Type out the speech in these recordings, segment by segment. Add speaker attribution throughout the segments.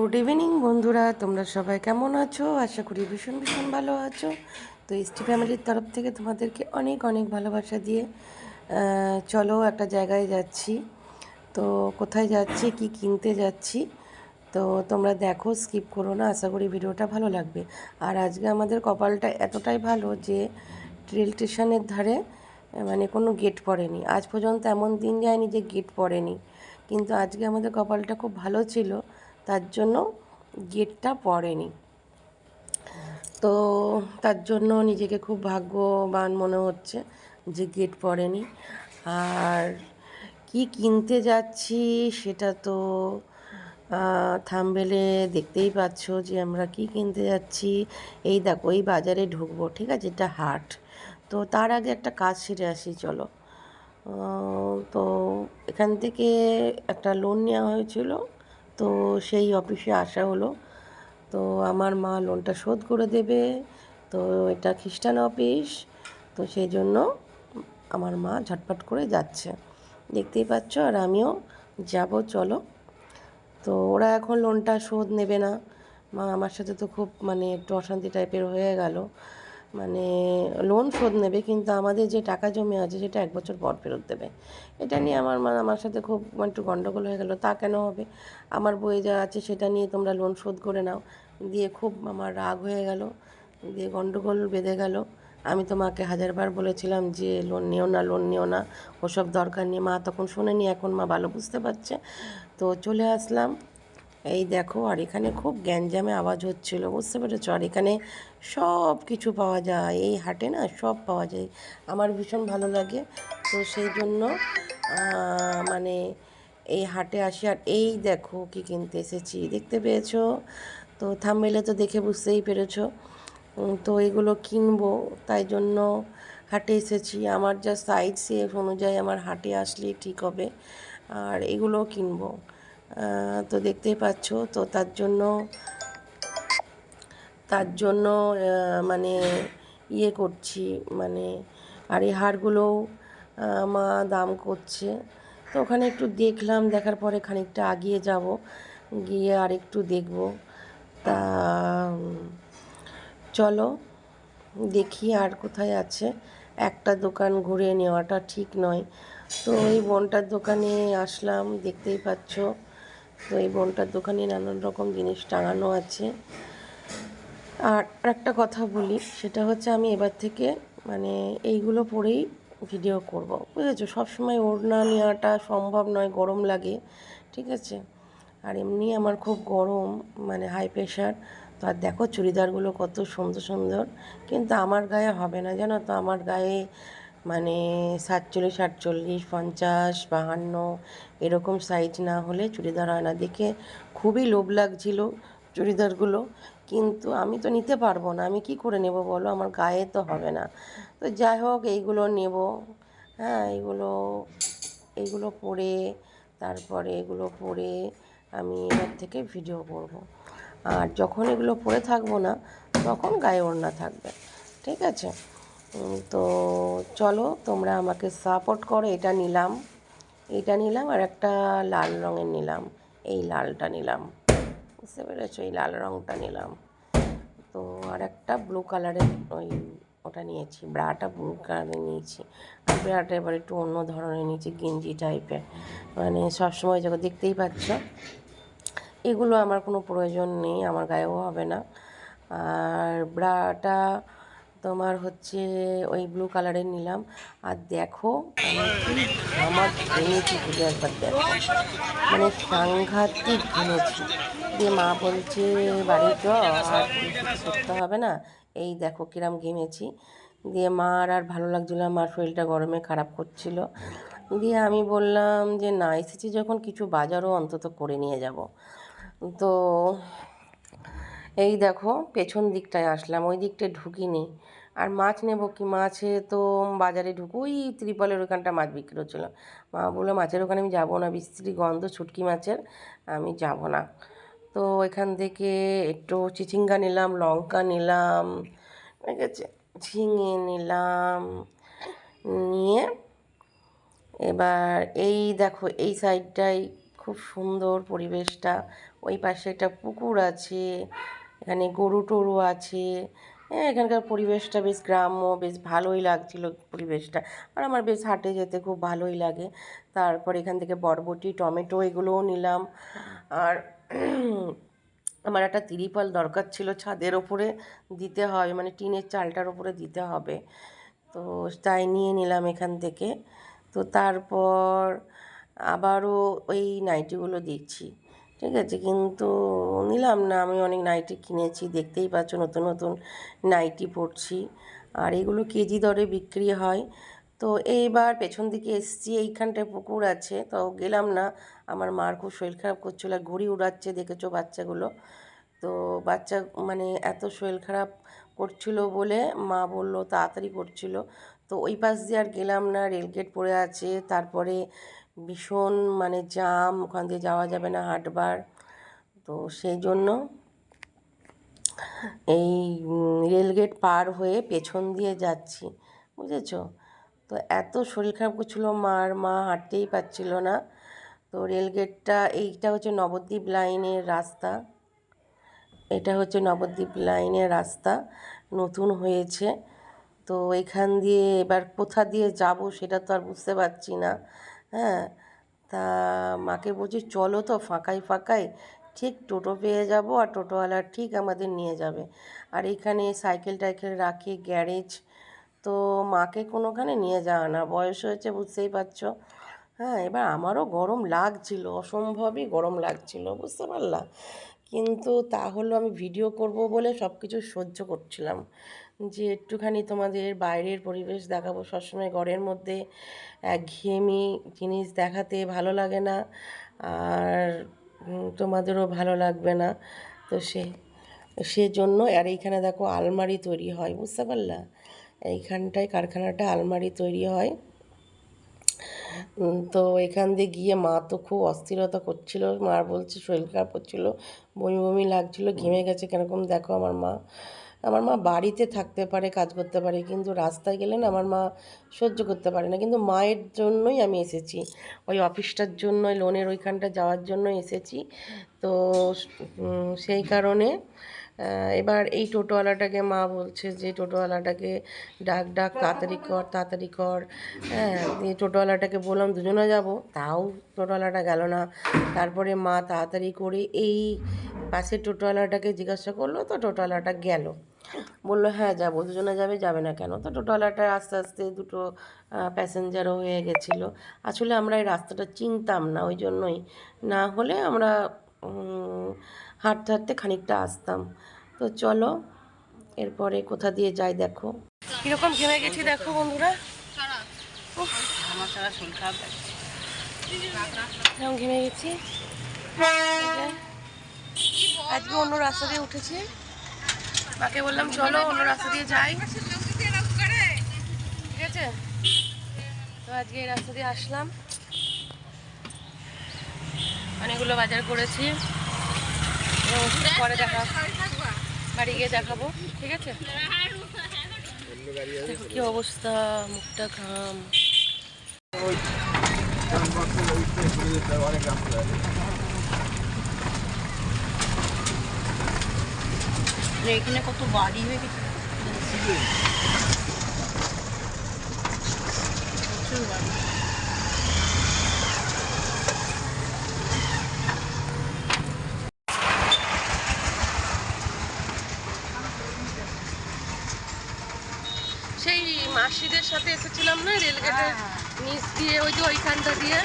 Speaker 1: Good evening বন্ধুরা। তোমরা সবাই কেমন আছো? আশা করি ভীষণ ভীষণ ভালো আছো। তো এসটি ফ্যামিলির তরফ থেকে তোমাদেরকে অনেক অনেক ভালোবাসা দিয়ে চলো একটা জায়গায় যাচ্ছি। তো কোথায় যাচ্ছি, কি কিনতে যাচ্ছি, তো তোমরা দেখো স্কিপ করো না। আশা করি ভিডিওটা ভালো লাগবে। আর আজকে আমাদের কপালটা এতটাই ভালো যে রেল স্টেশনের ধারে মানে কোনো গেট পড়েনি। আজ পর্যন্ত এমন দিন যায়নি যে গেট পড়েনি। কিন্তু আজকে আমাদের কপালটা খুব ভালো ছিল। তার জন্য গেটটা পড়েনি। তো তার জন্য নিজেকে খুব ভাগ্যবান মনে হচ্ছে যে গেট পড়েনি। আর কি কিনতে যাচ্ছি সেটা তো থামবেলে দেখতেই পাচ্ছ যে আমরা কি কিনতে যাচ্ছি। এই দেখো, এই বাজারে ঢুকবো, ঠিক আছে? এটা হাট। তো তার আগে একটা কাজ সেরে আসি, চলো। তো এখান থেকে একটা লোন নেওয়া হয়েছিল। তো সেই অফিসে আসা হলো। তো আমার মা লোনটা শোধ করে দেবে। তো এটা খ্রিস্টান অফিস। তো সেই জন্য আমার মা ঝটপট করে যাচ্ছে। দেখতেই পাচ্ছ আর আমিও যাব, চলো। তো ওরা এখন লোনটা শোধ নেবে না। মা আমার সাথে তো খুব মানে একটু অশান্তি টাইপের হয়ে গেল। মানে লোন শোধ নেবে কিন্তু আমাদের যে টাকা জমে আছে সেটা এক বছর পর ফেরত দেবে। এটা নিয়ে আমার মা, আমার সাথে খুব একটু গণ্ডগোল হয়ে গেল। তা কেন হবে? আমার বইয়ে যা আছে সেটা নিয়ে তোমরা লোন শোধ করে নাও। দিয়ে খুব আমার রাগ হয়ে গেল। দিয়ে গণ্ডগোল বেঁধে গেল। আমি তোমাকে হাজারবার বলেছিলাম যে লোন নিও না লোন নিও না। ওসব দরকার নেই। মা তখন শোনেনি, এখন মা ভালো বুঝতে পারছে। তো চলে আসলাম। এই দেখো, আর এখানে খুব গ্যাঞ্জামে আওয়াজ হচ্ছিল, বুঝতে পেরেছ? আর এখানে সব কিছু পাওয়া যায়, এই হাটে না সব পাওয়া যায়। আমার ভীষণ ভালো লাগে, তো সেই জন্য মানে এই হাটে আসি। আর এই দেখো কি কিনতে এসেছি, দেখতে পেয়েছ? তো থামমেলে তো দেখে বুঝতেই পেরেছ। তো এগুলো কিনবো, তাই জন্য হাটে এসেছি। আমার যা সাইজ সেফ অনুযায়ী আমার হাটে আসলেই ঠিক হবে, আর এগুলোও কিনবো। তো দেখতেই পাচ্ছ, তো তার জন্য তার জন্য মানে ইয়ে করছি মানে আর এই হারগুলোও মা দাম করছে। তো ওখানে একটু দেখলাম, দেখার পরে খানিকটা আগিয়ে যাব, গিয়ে আর একটু দেখব। তা, চলো, দেখি আর কোথায় আছে। একটা দোকান ঘুরে নেওয়াটা ঠিক নয়। তো এই বোনটার দোকানে আসলাম, দেখতেই পাচ্ছ। তো এই বোনটার দোকানে নানান রকম জিনিস টাঙানো আছে। আর একটা কথা বলি, সেটা হচ্ছে আমি এবার থেকে মানে এইগুলো পরেই ভিডিও করব, বুঝেছ? সবসময় ওড়না নেওয়াটা সম্ভব নয়, গরম লাগে, ঠিক আছে? আর এমনি আমার খুব গরম মানে হাই প্রেশার তো আর দেখো চুড়িদারগুলো কত সুন্দর সুন্দর, কিন্তু আমার গায়ে হবে না, জানো তো? আমার গায়ে মানে সাতচল্লিশ, আটচল্লিশ, পঞ্চাশ, বাহান্ন, এরকম সাইজ না হলে চুড়িদার হয় না। দেখে খুবই লোভ লাগছিল চুড়িদারগুলো, কিন্তু আমি তো নিতে পারব না। আমি কি করে নেব বলো? আমার গায়ে তো হবে না। তো যাই হোক, এইগুলো নেব। হ্যাঁ এইগুলো এইগুলো পরে, তারপরে এগুলো পরে আমি এবার থেকে ভিডিও করব। আর যখন এগুলো পরে থাকব না, তখন গায়ে ওড়না থাকবে। ঠিক আছে? তো চলো, তোমরা আমাকে সাপোর্ট করো, এটা নিলাম। এটা নিলাম আর একটা লাল রঙের নিলাম। এই লালটা নিলাম। বুঝতে পেরেছ? এই লাল রঙটা নিলাম। তো আর একটা ব্লু কালারের ওই ওটা নিয়েছি, ব্রাটা ব্লু কালারের নিয়েছি। আর ব্রাটা এবার একটু অন্য ধরনের নিয়েছি, গেঞ্জি টাইপের মানে সবসময় যখন দেখতেই পাচ্ছ, এগুলো আমার কোনো প্রয়োজন নেই, আমার গায়েও হবে না। আর ব্রাটা তোমার হচ্ছে ওই ব্লু কালারের নিলাম। আর দেখো আমি আমার ঘেমেছি ঘুরে একবার দেখো। মানে সাংঘাতিক ঘেমেছি। দিয়ে মা বলছে, বাড়ি চ, আর করতে হবে না। এই দেখো কিরাম ঘেমেছি। দিয়ে মার আর ভালো লাগছিল না, মার শরীরটা গরমে খারাপ করছিল। দিয়ে আমি বললাম যে, না, এসেছি যখন কিছু বাজারও অন্তত করে নিয়ে যাব। তো এই দেখো, পেছন দিকটায় আসলাম, ওই দিকটায় ঢুকিনি। আর মাছ নেব কি? মাছে তো বাজারে ঢুকো ওই ত্রিপলের ওখানটা মাছ বিক্রি হচ্ছিল মা বলল, মাছের ওখানে আমি যাব না, বিশ্রী গন্ধ, ছুটকি মাছের, আমি যাব না। তো এখান থেকে একটু চিচিঙ্গা নিলাম, লঙ্কা নিলাম, ঠিক আছে, ঝিঙে নিলাম, নিয়ে এবার এই দেখো, এই সাইডটাই খুব সুন্দর পরিবেশটা। ওই পাশে একটা পুকুর আছে এখানে গরু টরু আছে। হ্যাঁ এখানকার পরিবেশটা বেশ গ্রাম্য, বেশ ভালোই লাগছিল পরিবেশটা। আর আমার বেশ হাটে যেতে খুব ভালোই লাগে। তারপর এখান থেকে বরবটি, টমেটো এগুলোও নিলাম। আর আমার একটা তিরিপাল দরকার ছিল ছাদের ওপরে দিতে হয় মানে টিনের চালটার ওপরে দিতে হবে। তো তাই নিয়ে নিলাম এখান থেকে। তো তারপর আবারও ওই নাইটিগুলো দেখছি ঠিক আছে? কিন্তু নিলাম না। আমি অনেক নাইটি কিনেছি। দেখতেই পাচ্ছ নতুন নতুন নাইটি পরছি। আর এগুলো কেজি দরে বিক্রি হয়। তো এইবার পেছন দিকে এসছি। এইখানটায় পুকুর আছে। তো গেলাম না। আমার মার খুব শরীর খারাপ করছিল। আর ঘুড়ি উড়াচ্ছে, দেখেছ বাচ্চাগুলো? তো বাচ্চা মানে এত শরীর খারাপ করছিল বলে মা বলল, তাড়াতাড়ি করছিল। তো ওই পাশ দিয়ে আর গেলাম না। রেলগেট পড়ে আছে। তারপরে ভীষণ মানে জাম ওখান দিয়ে যাওয়া যাবে না হাটবার। তো সেই জন্য এই রেলগেট পার হয়ে পেছন দিয়ে যাচ্ছি, বুঝেছ? তো এত শরীর খারাপ করছিল, মার মা হাঁটতেই পারছিল না। তো রেলগেটটা এইটা হচ্ছে নবদ্বীপ লাইনের রাস্তা। এটা হচ্ছে নবদ্বীপ লাইনের রাস্তা, নতুন হয়েছে। তো এখান দিয়ে এবার কোথা দিয়ে যাব সেটা তো আর বুঝতে পারছি না। হ্যাঁ? তা মাকে বলছি, চলো তো, ফাঁকাই ফাঁকাই। ঠিক টোটো পেয়ে যাব আর টোটোওয়ালা ঠিক আমাদের নিয়ে যাবে। আর এখানে সাইকেল টাইকেল রাখি, গ্যারেজ। তো মাকে কোনোখানে নিয়ে যাওয়া না, বয়স হয়েছে, বুঝতেই পারছ। হ্যাঁ এবার আমারও গরম লাগছিল, অসম্ভবই গরম লাগছিল, বুঝতে পারলাম কিন্তু তাহলেও আমি ভিডিও করব বলে সব কিছু সহ্য করছিলাম। যে একটুখানি তোমাদের বাইরের পরিবেশ দেখাবো সবসময় ঘরের মধ্যে একঘেয়েমি জিনিস দেখাতে ভালো লাগে না আর তোমাদেরও ভালো লাগবে না। তো সে, সেজন্য, আর এইখানে দেখো আলমারি তৈরি হয়, বুঝতে পারলা? এইখানটায়, কারখানাটা আলমারি তৈরি হয়। তো এখান দিয়ে গিয়ে মা তো খুব অস্থিরতা করছিল, মা বলছে শরীর খারাপ করছিল, বমি বমি লাগছিল, ঘেমে গেছে, কীরকম দেখো আমার মা। আমার মা বাড়িতে থাকতে পারে, কাজ করতে পারে, কিন্তু রাস্তায় গেলে না আমার মা সহ্য করতে পারে না। কিন্তু মায়ের জন্যই আমি এসেছি। ওই অফিসটার জন্য লোনের ওইখানটা যাওয়ার জন্য এসেছি। তো সেই কারণে এবার এই টোটোওয়ালাটাকে মা বলছে যে, টোটোওয়ালাটাকে ডাক ডাক, তাড়াতাড়ি কর তাড়াতাড়ি কর। হ্যাঁ দিয়ে টোটোওয়ালাটাকে বললাম, দুজনে যাব। তাও টোটোওয়ালাটা গেল না। তারপরে মা তাড়াতাড়ি করে এই পাশের টোটোওয়ালাটাকে জিজ্ঞাসা করল, তো টোটোওয়ালাটা গেল। বলল হ্যাঁ যাব। দুজনে যাবে যাবে না কেন? তো টোটোওয়ালাটা আস্তে আস্তে দুটো প্যাসেঞ্জারও হয়ে গেছিল। আসলে আমরা এই রাস্তাটা চিনতাম না, ওই জন্যই। না হলে আমরা হাঁটতে হাঁটতে খানিকটা আসতাম। তো চলো, এরপরে কোথা দিয়ে যাই দেখো। কীরকম ঘেমে গেছি দেখো বন্ধুরা। ঘেমে গেছি? আজকে অন্য রাস্তা দিয়ে উঠেছি। মাকে বললাম চলো অন্য রাস্তা দিয়ে যাই। ঠিক আছে? তো আজকে এই রাস্তা দিয়ে আসলাম। অনেকগুলো বাজার করেছি। পরে দেখা বাড়ি গিয়ে দেখাবো। ঠিক আছে? কি অবস্থা? মুখটা ঘাম।
Speaker 2: এখানে কত বাড়ি হয়ে গেছে। প্রচুর বাড়ি।
Speaker 1: সেই মাসিদের সাথে এসেছিলাম না রেলগেটের নিচ দিয়ে ওই যে ওইখানটা দিয়ে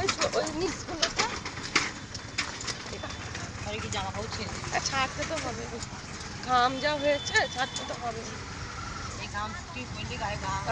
Speaker 1: এই যে ওই নিচগুলোতে
Speaker 2: আর কি জামা কাপড় ছেড়ে দিই।
Speaker 1: আর ছাড়তে তো হবে। ঘাম যা হয়েছে ছাড়তে তো হবে।
Speaker 2: এই ঘাম গায়ে ঘাম।